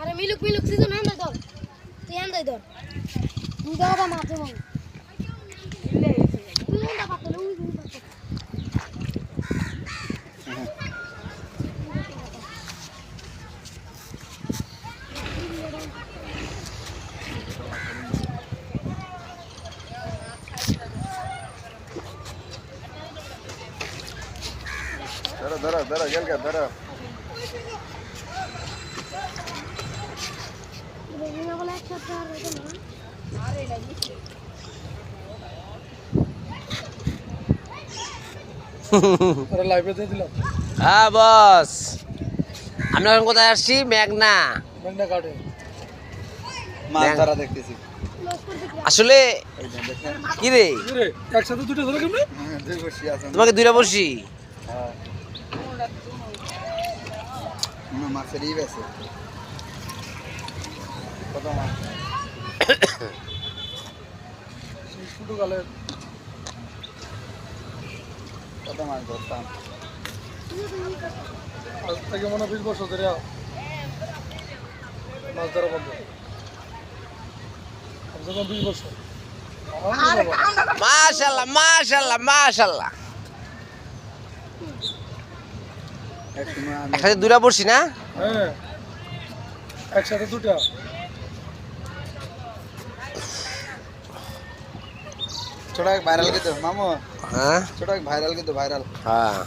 আরে মিলুক মিলুক season hand ধর তুই হ্যান্ড ধর তুই বা মাঝে মন ধরো ধরো ধরো গেল গা ধরো হ্যাঁ বস। আমরা এখন কোথায় আসছি? মেঘনা। মাছ ধরা দেখতেছি। আসলে কি রে? একসাথে দুটো ধরে কেমনে? হ্যাঁ, দুই বসি আছেন তোমাকে দুইটা বসি? হ্যাঁ। না মাছের ই বেছে কত মাছ সেই ছোট গালে কত মাছ ধরতাম আজ থেকে মনে বিশ বছর ধরে মাছ ধরা বন্ধ কমসে কম বিশ বছর। মাশাল্লাহ মাশাল্লাহ মাশাল্লাহ একসাথে দুটা পড়ছি না? হ্যাঁ। একসাথে দুটা ছোট ভাইরাল কিন্তু মামু। হ্যাঁ? ছোট ভাইরাল কিন্তু ভাইরাল। হ্যাঁ।